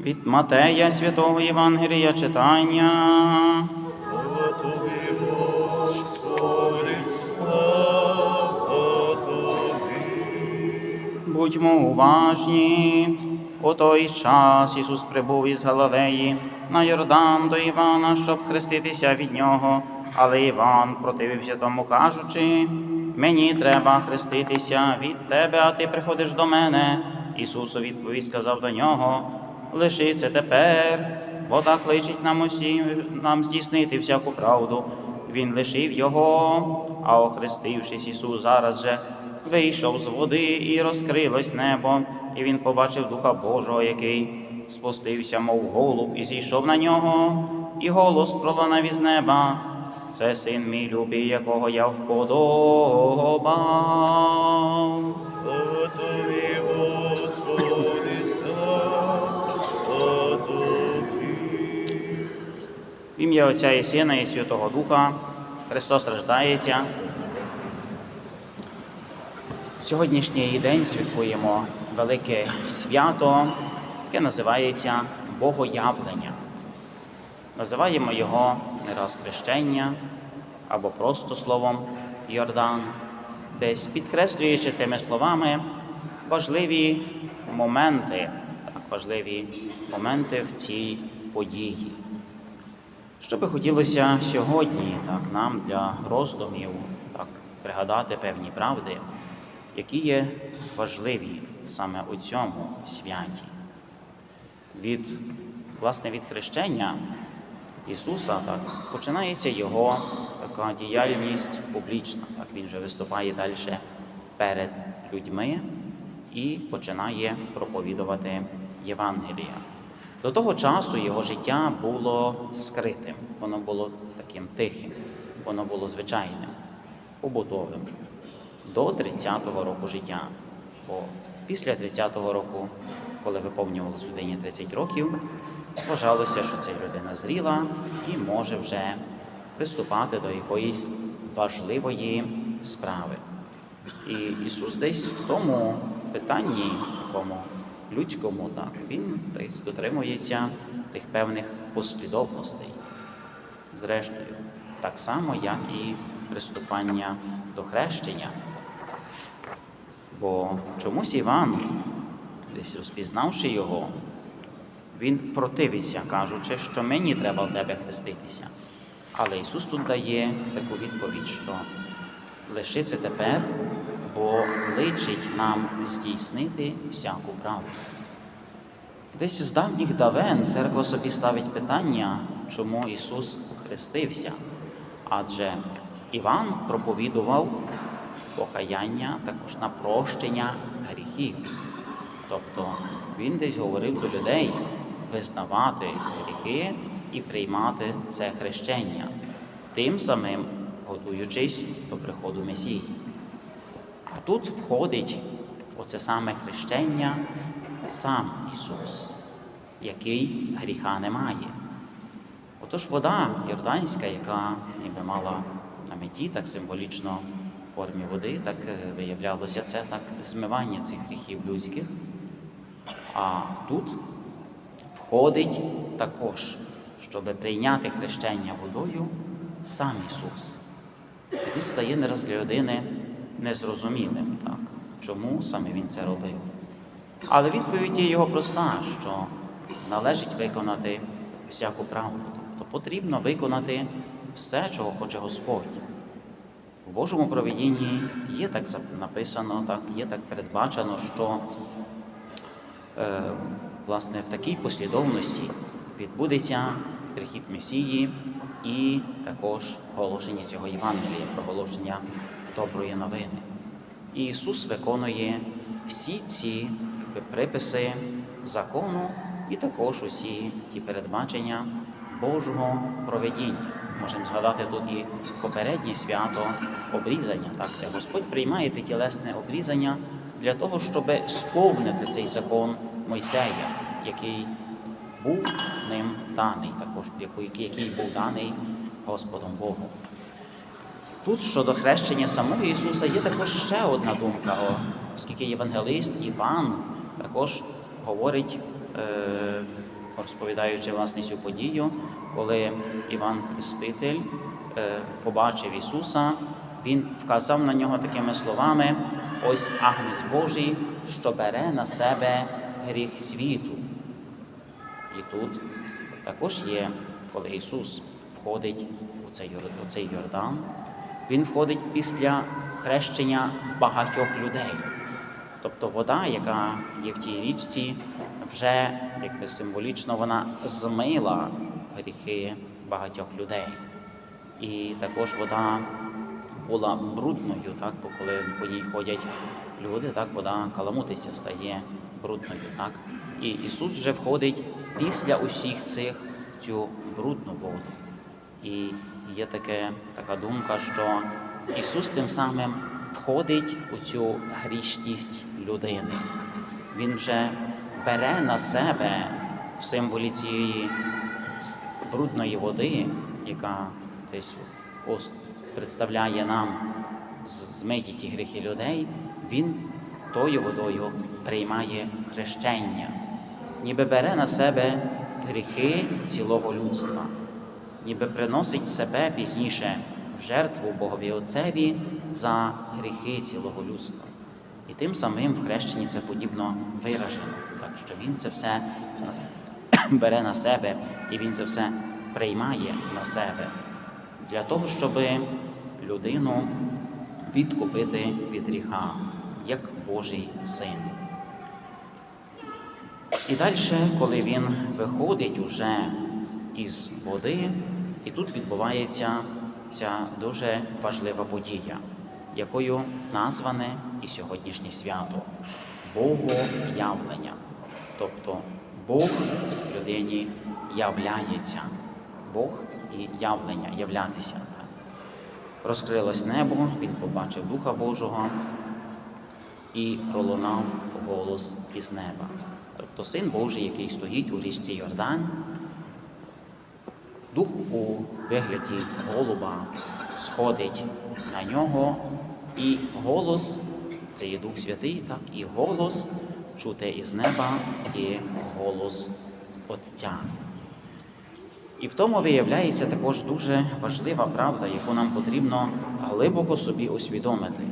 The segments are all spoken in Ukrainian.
Від Матея Святого Євангелія читання. Тобі, Господи. Будьмо уважні. У той час Ісус прибув із Галилеї на Йордан до Івана, щоб хреститися від нього. Але Іван противився тому, кажучи: Мені треба хреститися від тебе, а ти приходиш до мене. Ісус у сказав до нього: Лиши це тепер, бо так личить нам усім нам здійснити всяку правду. Він лишив його, а охрестившись, Ісус зараз же вийшов з води і розкрилось небо, і він побачив Духа Божого, який спустився, мов голуб, і зійшов на нього, і голос пролунав із неба. Це син мій любий, якого я вподобав. Ім'я Отця і Сина і Святого Духа Христос рождається. Сьогоднішній день святкуємо велике свято, яке називається Богоявлення. Називаємо його не раз хрещення або просто словом Йордан, десь підкреслюючи тими словами важливі моменти, так, важливі моменти в цій події. Що би хотілося сьогодні так, нам для роздумів так, пригадати певні правди, які є важливі саме у цьому святі. Від, власне, від хрещення Ісуса так, починається Його така діяльність публічна. Так, Він вже виступає далі перед людьми і починає проповідувати Євангелія. До того часу його життя було скритим, воно було таким тихим, воно було звичайним, побутовим до 30-го року життя. Бо після 30-го року, коли виповнювалось людині 30 років, вважалося, що ця людина зріла і може вже приступати до якоїсь важливої справи. І Ісус десь в тому питанні, такому людському, так, він дотримується тих певних послідовностей. Зрештою, так само, як і приступання до хрещення. Бо чомусь Іван, десь розпізнавши його, він противиться, кажучи, що мені треба в тебе хреститися. Але Ісус тут дає таку відповідь, що лиши це тепер, бо личить нам здійснити всяку правду. Десь з давніх давен церква собі ставить питання, чому Ісус хрестився. Адже Іван проповідував покаяння також на прощення гріхів. Тобто він десь говорив до людей визнавати гріхи і приймати це хрещення, тим самим готуючись до приходу Месії. А тут входить оце саме хрещення сам Ісус, який гріха не має. Отож вода Йорданська, яка ніби мала на меті так символічно в формі води, так е, виявлялося це так змивання цих гріхів людських. А тут входить також, щоб прийняти хрещення водою сам Ісус. І тут стає не раз для людини незрозумілим, так, чому саме Він це робив. Але відповідь є його проста, що належить виконати всяку правду. Тобто потрібно виконати все, чого хоче Господь. В Божому провидінні є так написано, так, є так передбачено, що е, власне в такій послідовності відбудеться прихід Месії і також оголошення цього Євангелія, проголошення доброї новини. І Ісус виконує всі ці приписи закону і також усі ті передбачення Божого проведіння. Можемо згадати тут і попереднє свято обрізання, так, де Господь приймає те тілесне обрізання для того, щоб сповнити цей закон Мойсея, який був ним даний, також який був даний Господом Богом. Тут щодо хрещення самого Ісуса є також ще одна думка, оскільки євангелист Іван також говорить е, розповідаючи власне цю подію, коли Іван Хреститель е, побачив Ісуса, він вказав на нього такими словами: ось Агнець Божий, що бере на себе гріх світу. І тут також є, коли Ісус входить у цей, у цей Йордан, Він входить після хрещення багатьох людей. Тобто вода, яка є в тій річці, вже якби символічно вона змила гріхи багатьох людей. І також вода була брудною, так, бо коли по ній ходять люди, так вода каламутиться, стає брудною. Так? І Ісус вже входить після усіх цих в цю брудну воду. І є таке, така думка, що Ісус тим самим входить у цю грішність людини. Він вже бере на себе в символі цієї брудної води, яка десь представляє нам змиті ті гріхи людей, він тою водою приймає хрещення, ніби бере на себе гріхи цілого людства ніби приносить себе пізніше в жертву Богові Отцеві за гріхи цілого людства. І тим самим в хрещенні це подібно виражено, так що він це все бере на себе і він це все приймає на себе для того, щоб людину відкупити від гріха, як Божий син. І далі, коли він виходить уже із води, і тут відбувається ця дуже важлива подія, якою назване і сьогоднішнє свято Богоявлення. Тобто Бог людині являється, Бог і явлення, являтися. Розкрилось небо, він побачив Духа Божого, і пролунав голос із неба. Тобто Син Божий, який стоїть у річці Йордан, дух у вигляді голуба сходить на нього, і голос, це є Дух Святий, так, і голос чути із неба є голос Отця. І в тому виявляється також дуже важлива правда, яку нам потрібно глибоко собі усвідомити.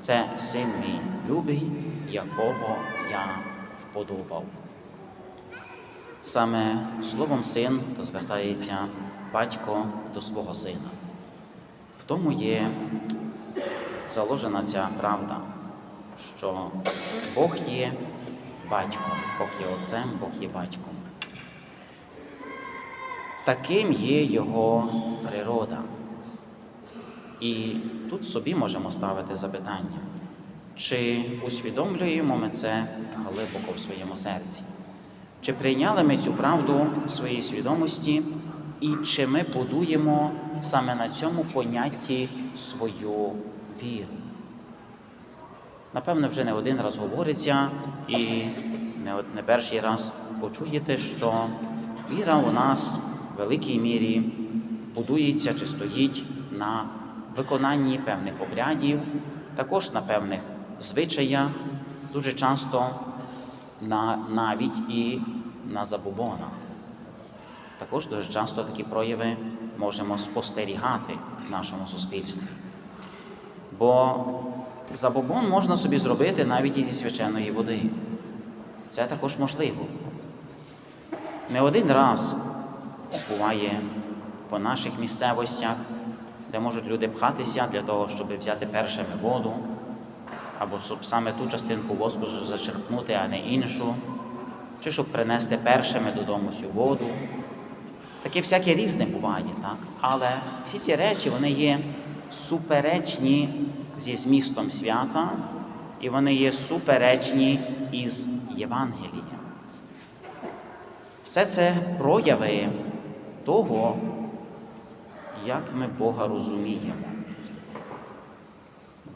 Це син мій любий, якого я вподобав. Саме словом син то звертається батько до свого сина. В тому є заложена ця правда, що Бог є батьком, Бог є отцем, Бог є батьком. Таким є його природа. І тут собі можемо ставити запитання, чи усвідомлюємо ми це глибоко в своєму серці? Чи прийняли ми цю правду в своїй свідомості, і чи ми будуємо саме на цьому понятті свою віру? Напевно, вже не один раз говориться, і не, не перший раз почуєте, що віра у нас в великій мірі будується чи стоїть на виконанні певних обрядів, також на певних звичаях, дуже часто на, навіть і на забобонах. Також дуже часто такі прояви можемо спостерігати в нашому суспільстві. Бо забобон можна собі зробити навіть і зі свяченої води. Це також можливо. Не один раз буває по наших місцевостях, де можуть люди пхатися для того, щоб взяти першими воду, або щоб саме ту частинку воску зачерпнути, а не іншу, чи щоб принести першими додому цю воду. Таке всяке різне буває, так? Але всі ці речі вони є суперечні зі змістом свята, і вони є суперечні із Євангелієм. Все це прояви того, як ми Бога розуміємо.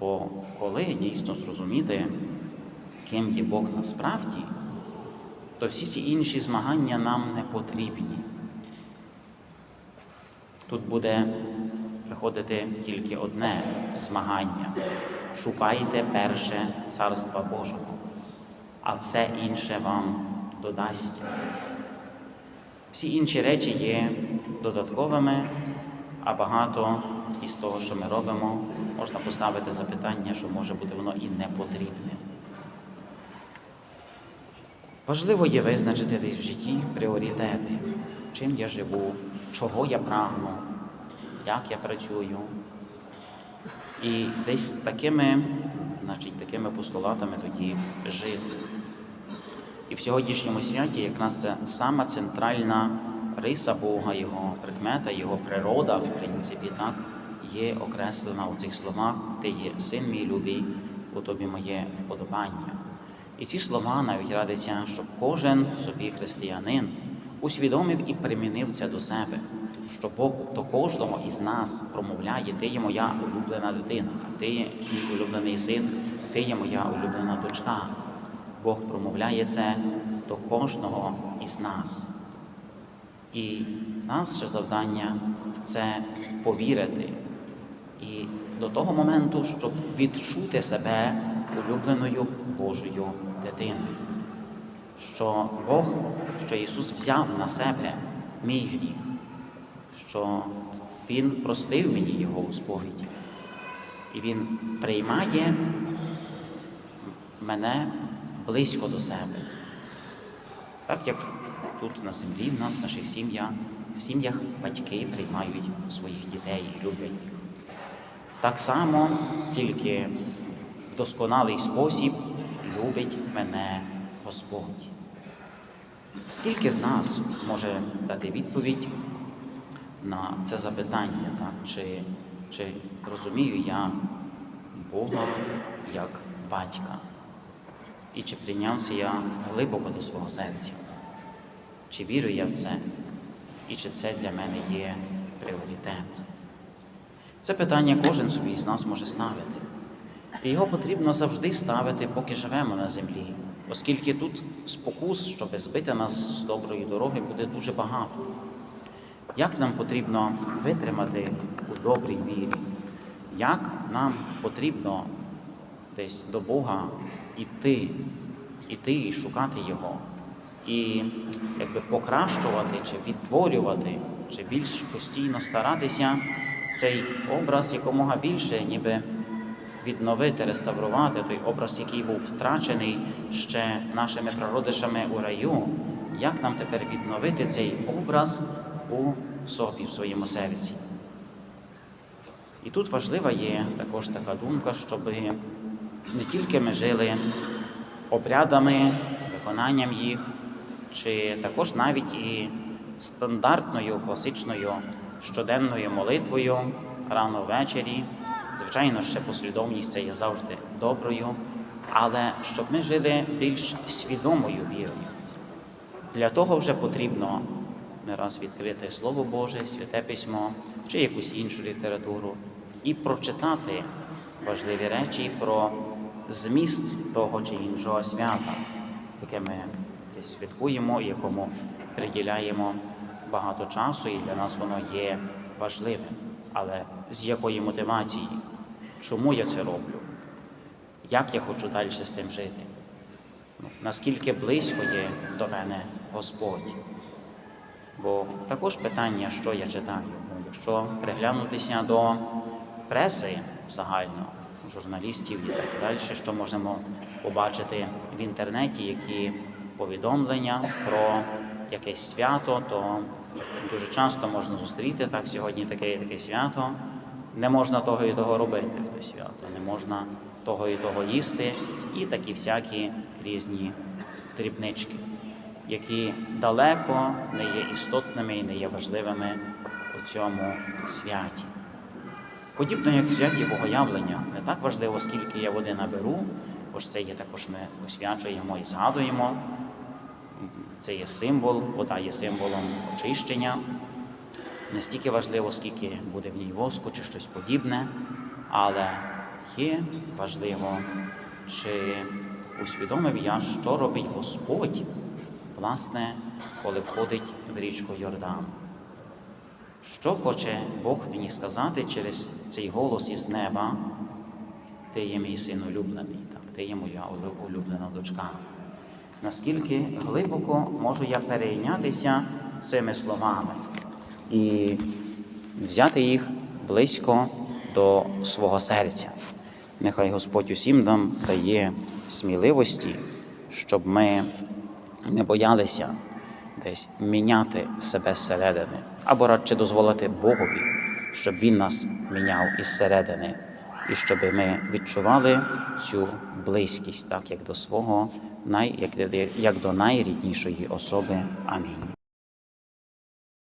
Бо коли дійсно зрозуміти, ким є Бог насправді, то всі ці інші змагання нам не потрібні. Тут буде приходити тільки одне змагання. Шукайте перше Царства Божого, а все інше вам додасть. Всі інші речі є додатковими, а багато із того, що ми робимо, можна поставити запитання, що може бути воно і не потрібне. Важливо є визначити в житті пріоритети, чим я живу, чого я прагну, як я працюю. І десь такими, значить, такими постулатами тоді жити. І в сьогоднішньому святі якраз це сама центральна риса Бога, Його прикмета, Його природа, в принципі, так, є окреслена у цих словах, ти є син мій любий, у тобі моє вподобання. І ці слова навіть радиться, щоб кожен собі християнин усвідомив і примінив це до себе, що Бог до кожного із нас промовляє, ти є моя улюблена дитина, ти є мій улюблений син, ти є моя улюблена дочка. Бог промовляє це до кожного із нас. І наше завдання це повірити. І до того моменту, щоб відчути себе улюбленою Божою дитиною. Що Бог, що Ісус взяв на себе мій гріх, що Він простив мені Його у сповіді. І Він приймає мене близько до себе. Так як тут на землі, в нас, в наших сім'ях, в сім'ях батьки приймають своїх дітей люблять. Так само, тільки в досконалий спосіб любить мене Господь. Скільки з нас може дати відповідь на це запитання, так? Чи, чи розумію я Бога як батька? І чи прийнявся я глибоко до свого серця? Чи вірю я в це? І чи це для мене є пріоритет? Це питання кожен собі з нас може ставити. І його потрібно завжди ставити, поки живемо на землі, оскільки тут спокус, щоб збити нас з доброї дороги, буде дуже багато. Як нам потрібно витримати у добрій вірі? Як нам потрібно десь до Бога іти, іти і шукати Його, і якби покращувати чи відтворювати, чи більш постійно старатися цей образ якомога більше, ніби відновити, реставрувати той образ, який був втрачений ще нашими прародичами у раю. Як нам тепер відновити цей образ у собі, в своєму серці? І тут важлива є також така думка, щоб не тільки ми жили обрядами, виконанням їх, чи також навіть і стандартною класичною щоденною молитвою рано ввечері. Звичайно, ще послідовність це є завжди доброю, але щоб ми жили більш свідомою вірою. Для того вже потрібно не раз відкрити Слово Боже, Святе Письмо чи якусь іншу літературу і прочитати важливі речі про зміст того чи іншого свята, яке ми святкуємо, якому приділяємо багато часу, і для нас воно є важливим. Але з якої мотивації? Чому я це роблю? Як я хочу далі з тим жити? Ну, Наскільки близько є до мене Господь? Бо також питання, що я читаю. Ну, Якщо приглянутися до преси загально, журналістів і так далі, що можемо побачити в інтернеті, які повідомлення про якесь свято, то дуже часто можна зустріти так сьогодні таке і таке свято. Не можна того і того робити в те свято, не можна того і того їсти, і такі всякі різні дрібнички, які далеко не є істотними і не є важливими у цьому святі. Подібно як святі Богоявлення, не так важливо, скільки я води наберу, бо ж це є також ми освячуємо і згадуємо. Це є символ, вода є символом очищення. Не стільки важливо, скільки буде в ній воску чи щось подібне, але є важливо, чи усвідомив я, що робить Господь, власне, коли входить в річку Йордан. Що хоче Бог мені сказати через цей голос із неба? Ти є мій син улюблений, так, ти є моя улюблена дочка. Наскільки глибоко можу я перейнятися цими словами і взяти їх близько до свого серця. Нехай Господь усім нам дає сміливості, щоб ми не боялися десь міняти себе зсередини, або радше дозволити Богові, щоб Він нас міняв із середини, і щоб ми відчували цю близькість, так як до свого як до найріднішої особи. Амінь.